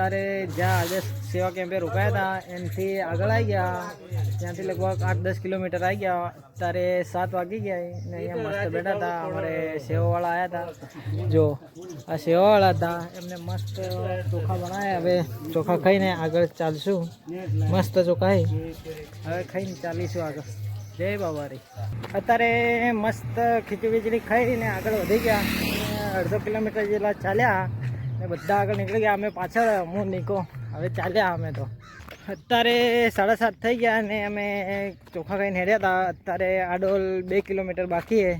અત્યારે જ્યાં આજે સેવા કેમ્પે રોકાયા હતા, એનાથી આગળ આવી ગયા. ત્યાંથી લગભગ આઠ દસ કિલોમીટર આવી ગયા. અત્યારે સાત વાગી ગયા ને અહીંયા મસ્ત બેઠા હતા. અમારે સેવાવાળા આવ્યા હતા. જો, આ સેવાવાળા હતા. એમને મસ્ત ચોખા બનાવ્યા. હવે ચોખા ખાઈને આગળ ચાલશું. મસ્ત ચોખા હે. હવે ખાઈને ચાલીશું આગળ. જય બાબારી. અત્યારે મસ્ત ખીચડી વીચડી ખાઈને આગળ વધી ગયા. અડધો કિલોમીટર જેટલા ચાલ્યા. બધા આગળ નીકળી ગયા, અમે પાછળ, હું, નીકો. હવે ચાલ્યા અમે તો. અત્યારે સાડા સાત થઈ ગયા અને અમે ચોખા ખાઈને હેડ્યા હતા. અત્યારે આડોલ બે કિલોમીટર બાકી છે.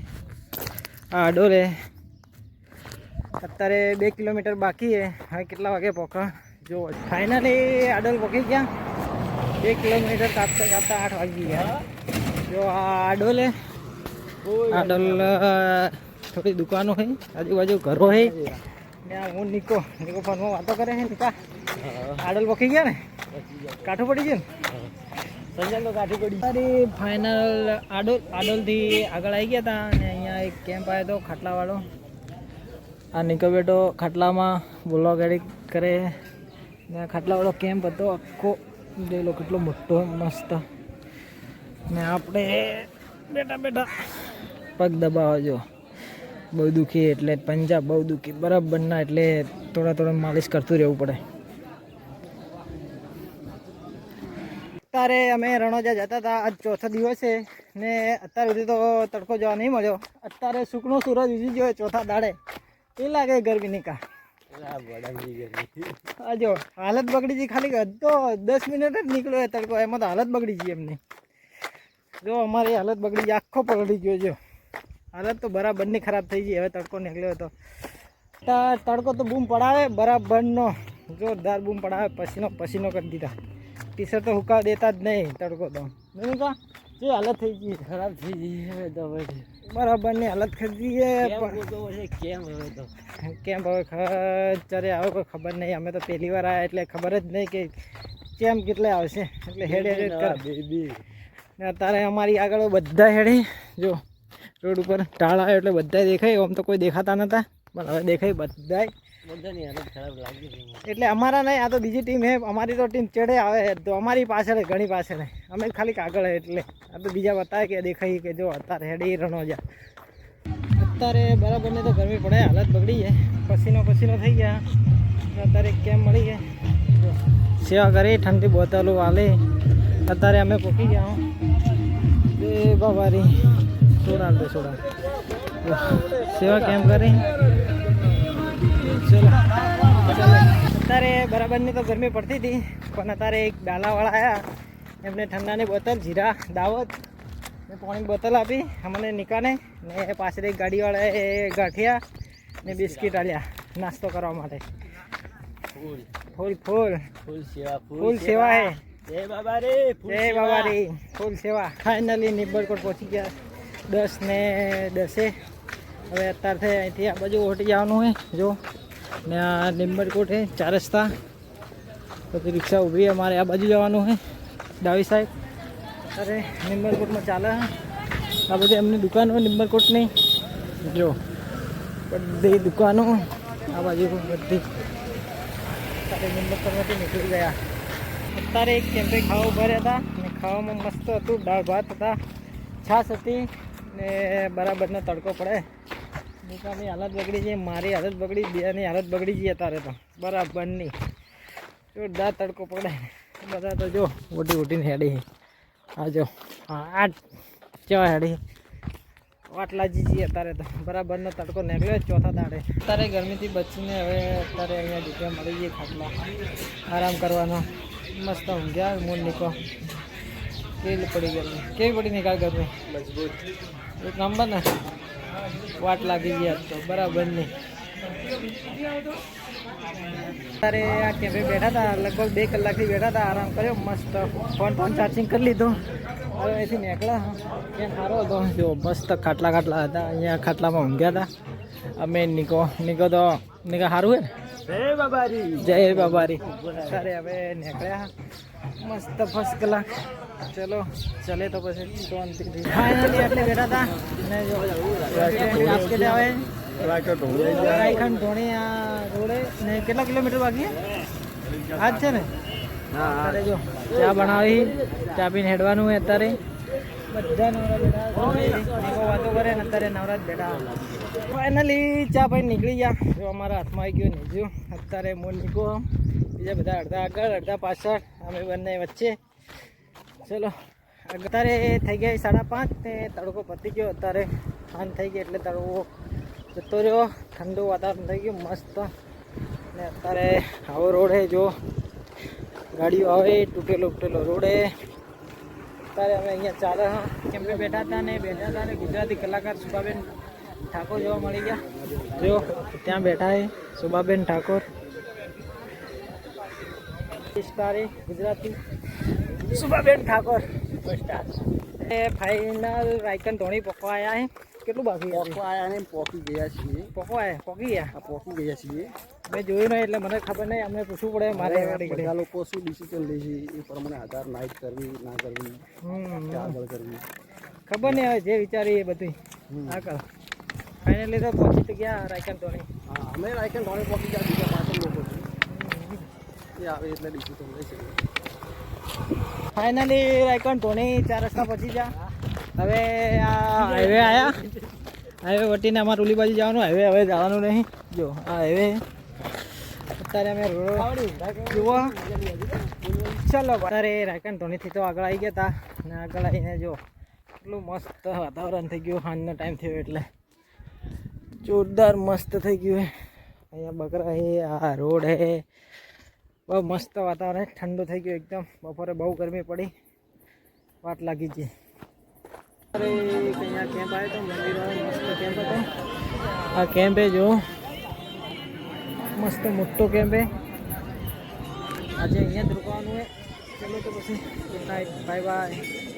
આ આડોલ અત્યારે બે કિલોમીટર બાકી છે. હવે કેટલા વાગે પોખા જો ફાઇનલી આડોલ પોકી ગયા. બે કિલોમીટર કાપતા કાપતા આઠ વાગી ગયા. જો, આ આડોલ આડોલ થોડી દુકાનો હોય આજુબાજુ ઘરો છે. આ હું નિકો નિકો ફોનમાં વાતો કરે છે નિકા આડોલ પકી ગયા ને? કાઠું પડી ગયું ને? સંજલ તો કાઠું પડી સારી ફાઇનલ આડોલ આડોલથી આગળ આવી ગયા હતા અને અહીંયા એક કેમ્પ આવ્યો હતો ખાટલાવાળો. આ નિકો બેટો ખાટલામાં બોલો ગાડી કરે. ને ખાટલાવાળો કેમ્પ હતો આખો જોઈ કેટલો મોટો મસ્ત. ને આપણે બેટા બેટા પગ દબાવો જો. બહુ દુખી એટલે પંજાબ બહુ દુખી બરાબર ના એટલે થોડા થોડા માલિશ કરતું રહેવું પડે. અત્યારે અમે રણોજા જતા હતા આજ ચોથો દિવસ છે ને અત્યાર સુધી તો તડકો જોવા નહીં મળ્યો. અત્યારે સુકનો સૂરજ ઉજી ગયો ચોથા દાડે. એ લાગે ગરમીની કા. આ જો હાલત બગડી ગઈ ખાલી અડધો દસ મિનિટ જ નીકળ્યો એ તડકો. એમાં તો હાલત બગડી ગઈ એમની. જો અમારી હાલત બગડી આખો પલળી ગયો જો હાલત તો બરાબરની ખરાબ થઈ ગઈ. હવે તડકો નીકળ્યો હતો. તડકો તો બૂમ પડાવે બરાબરનો જોરદાર બૂમ પડાવે પસીનો પસીનો કરી દીધા. ટી શર્ટ તો હુકા દેતા જ નહીં તડકો તો. નહીં કા જે હાલત થઈ ગઈ ખરાબ થઈ ગઈ હવે તો બરાબરની હાલત ખરી છે કેમ હવે તો? કેમ હવે ખરે આવે કોઈ ખબર નહીં. અમે તો પહેલી વાર આવ્યા એટલે ખબર જ નહીં કે કેમ કેટલે આવશે. એટલે હેડ હેડ કર બેબી. અત્યારે અમારી આગળ બધા હેડી. જો રોડ ઉપર ટાળ આવ્યો એટલે બધા દેખાય આમ તો કોઈ દેખાતા નતા પણ હવે દેખાય છે એટલે અમારા નહીં આ તો બીજી ટીમ હે અમારી તો ટીમ ચડે આવે તો અમારી પાછળ ઘણી પાછળ અમે ખાલી કાગળ એટલે. આ તો બીજા બતાવે કે દેખાય કે જો અત્યારે હેડી રણોજા અત્યારે બરાબર ને તો ગરમી પડે હાલત બગડી છે. પસીનો પસીનો થઈ ગયા. અત્યારે કેમ મળી છે. જો, સેવા કરી ઠંડી બોટલો વાલે. અત્યારે અમે પહોંચી ગયા હો. એ બાબારી. સોડા દે સોડા જો, સેવા કેમ કરી ચલો ચાલો અત્યારે બરાબરની તો ગરમી પડતી હતી પણ અત્યારે એક ડાલાવાળા આવ્યા એમને ઠંડાની બોતલ જીરા દાવત ને પાણીની બોતલ આપી અમને નિકાને ને પાછળ એક ગાડીવાળાએ ગાંઠિયા ને બિસ્કિટ આલ્યા નાસ્તો કરવા માટે ફૂલ ફૂલ ફૂલ ફૂલ સેવા ફૂલ સેવા હે જય બાબા રે ફૂલ જય બાબા રે ફૂલ સેવા ફાઇનલી નિબ્બરકોટ પહોંચી ગયા દસ ને દસે. હવે અત્યારથી અહીંથી આ બાજુ ઓટી જવાનું હોય. જો, ને આ નિમ્બરકોટ છે, ચાર રસ્તા. પછી રિક્ષા ઊભી અમારે આ બાજુ જવાનું છે. ડાવી સાઈડ. અરે નિમ્બરકોટમાં ચાલે આ બધી એમની દુકાનો નિમ્બરકોટની જો, બધી દુકાનો. આ બાજુ બધી. અત્યારે નિમ્બરકોટમાંથી નીકળી ગયા. અત્યારે એક કેમ્પે ખાવા ઊભા રહ્યા હતા. ને ખાવામાં મસ્ત હતું. દાળ ભાત હતા. છાશ હતી. ને બરાબરનો તડકો પડે. દુકાનની હાલત બગડી છે, મારી હાલત બગડી, બેની હાલત બગડી ગઈ અત્યારે તો. બરાબરની. જોરદાર તડકો પડે. બધા તો જો, ઉઠી ઉઠીને હેડી. આ જો, હા, આ ચા હેડી. વાટલા જીજી અત્યારે તો. બરાબરનો તડકો નીકળ્યો ચોથા દાડે. અત્યારે ગરમીથી બચીને હવે અત્યારે અહીંયા જગ્યા મળી ગઈ ખાટલા. આરામ કરવાનો. મસ્ત ઊંઘ્યા મૂળ નીકળો કેવી પડી ગરમી? કેવી પડી નીકળ ગરમી? મજબૂત. એક નંબર ને વાટ લાગી ગયા તો બરાબર નહીં. અત્યારે આ કેફે બેઠા હતા લગભગ બે કલાકથી બેઠા હતા આરામ કર્યો મસ્ત ફોન ફોન ચાર્જિંગ કરી લીધું. હવે અહીંથી નીકળ્યા ત્યાં સારો હતો. જો મસ્ત ખાટલા ખાટલા હતા અહીંયા ખાટલામાં ઊંઘ્યા હતા. અમે નિકો નિકો તો નીકો સારું હે ને? જય બાબા રી જય બાબારી. ત્યારે હવે નીકળ્યા મસ્ત ફર્સ્ટ કલાક ચલો ચલે તો પછી એટલે બેઠા હતા. ને જો આપકે આવે? રાયખંડ ધોણી આ રોડે. ને કેટલા કિલોમીટર બાકી? આજ છે ને? જો, ચા બનાવી. ચા પીને હેડવાનું હોય અત્યારે. બધા નવરા વાતો કરે ને અત્યારે નવરા જ બેઠા ફાઇનલી ચા ભાઈ નીકળી ગયા. જો અમારા હાથમાં આવી ગયો નીકળ્યો અત્યારે મોલ નીકો બીજા બધા અડધા આગળ, અડધા પાછળ, અમે બંને વચ્ચે. ચલો, અત્યારે થઈ ગયા સાડા પાંચ ને તડકો પતી ગયો. અત્યારે સાંજ થઈ ગયો એટલે તડકો જતો રહ્યો. ઠંડુ વાતાવરણ થઈ ગયું, મસ્ત. ને અત્યારે આવો રોડે જો. ગાડીઓ આવે, તૂટેલો તૂટેલો રોડ અત્યારે અમે અહીંયા ચાલે કેમ કે બેઠા હતા ને, બેઠા હતા ને, ગુજરાતી કલાકાર સુભાબેન ઠાકોર જોવા મળી ગયા. જો, ત્યાં બેઠા એ સુભાબેન ઠાકોર. સ્ટારે ગુજરાતી સુભાબેન ઠાકોર એ ફાઇનલ રાયકન ધોણી પકવા આવ્યા હે. કેટલું બાકી છે પોકો આયા ને પોકી ગયા છીએ. પકવાય આવ્યા પોકી ગયા? પોકી ગયા છીએ. મેં જોયું નહીં એટલે મને ખબર નહીં. અમને પૂછવું પડે મારે બધા લોકો શું ડિસિઝન લે છે એ પ્રમાણે આધાર નાઇટ કરવી ના કરવી કે આગળ કરવી. ખબર નહીં હવે જે વિચારી એ બધી. આગળ ફાઇનલી તો પહોંચી તો ગયા રાયકન ધોણી. હા અમે રાયકન ધોણી પહોંચી ગયા બીજા પાછળ એ આવે ફાઇનલી રાયકન ધોની ચાર રસ્તા પહોંચી જા હવે આ હાઈવે આયા. હાઈવે વટીને અમારે ઉલી બાજુ જવાનું. હાઈવે હવે જવાનું નહીં. જો, આ હાઈવે અત્યારે અમે રોડ જુઓ. ચલો અત્યારે રાયકન ધોનીથી તો આગળ આવી ગયા હતા ને આગળ આવીને જો એટલું મસ્ત વાતાવરણ થઈ ગયું. સાંજનો ટાઈમ થયો એટલે. જોરદાર મસ્ત થઈ ગયું અહીંયા બકરા હે, આ રોડ હે. બહુ મસ્ત વાતાવરણ છે. ઠંડુ થઈ ગયું એકદમ. બપોરે બહુ ગરમી પડી. વાટ લાગી છે અરે અહીંયા કેમ્પ આવ્યો તો મંદિરવાળો મસ્ત કેમ્પ હતો. આ કેમ્પ એ જો, મસ્ત મોટો કેમ્પ આજે અહીંયા જ રોકાવાનું હોય ચલો તો પછી. Bye bye